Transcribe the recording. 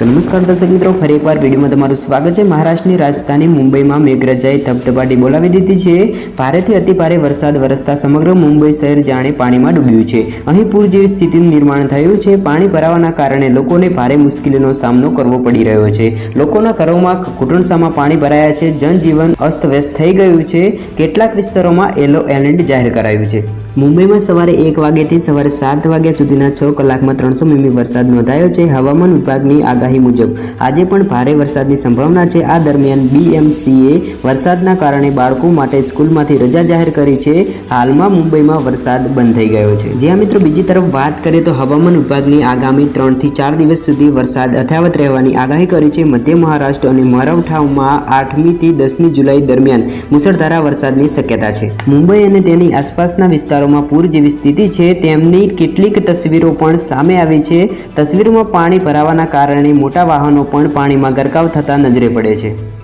તો નમસ્કાર દર્શક મિત્રો, ફરી એકવાર વિડીયોમાં તમારું સ્વાગત છે. મહારાષ્ટ્રની રાજધાની મુંબઈમાં મેઘરાજાએ ધબધબાટી બોલાવી દીધી છે. ભારેથી અતિભારે વરસાદ વરસતા સમગ્ર મુંબઈ શહેર જાણે પાણીમાં ડૂબ્યું છે. અહીં પૂર જેવી સ્થિતિનું નિર્માણ થયું છે. પાણી ભરાવાના કારણે લોકોને ભારે મુશ્કેલીનો સામનો કરવો પડી રહ્યો છે. લોકોના ઘરોમાં ઘૂંટણસામાં પાણી ભરાયા છે. જનજીવન અસ્તવ્યસ્ત થઈ ગયું છે. કેટલાક વિસ્તારોમાં યલો એલર્ટ જાહેર કરાયું છે. મુંબઈમાં સવારે એક વાગ્યાથી સવારે સાત વાગ્યા સુધીના છ કલાકમાં ત્રણસો મીમી વરસાદ નોંધાયો છે. હવામાન વિભાગની આગાહી મુજબ, આજે પણ ભારે વરસાદની સંભાવના છે. આ દરમિયાન બીએમસીએ વરસાદના કારણે બાળકો માટે સ્કૂલમાંથી રજા જાહેર કરી છે. હાલમાં મુંબઈમાં વરસાદ બંધ થઈ ગયો છે. જ્યાં મિત્રો બીજી તરફ વાત કરીએ તો હવામાન વિભાગની આગામી ત્રણથી ચાર દિવસ સુધી વરસાદ અથાવત રહેવાની આગાહી કરી છે. મધ્ય મહારાષ્ટ્ર અને મરાઠવાડામાં આઠમીથી દસમી જુલાઈ દરમિયાન મુસળધારા વરસાદની શક્યતા છે. મુંબઈ અને તેની આસપાસના વિસ્તારોમાં પૂર જેવી સ્થિતિ છે. તેમની કેટલીક તસવીરો પણ સામે આવી છે. તસવીરોમાં પાણી ભરાવાના કારણે મોટા વાહનો પણ પાણીમાં ગરકાવ થતા નજરે પડે છે.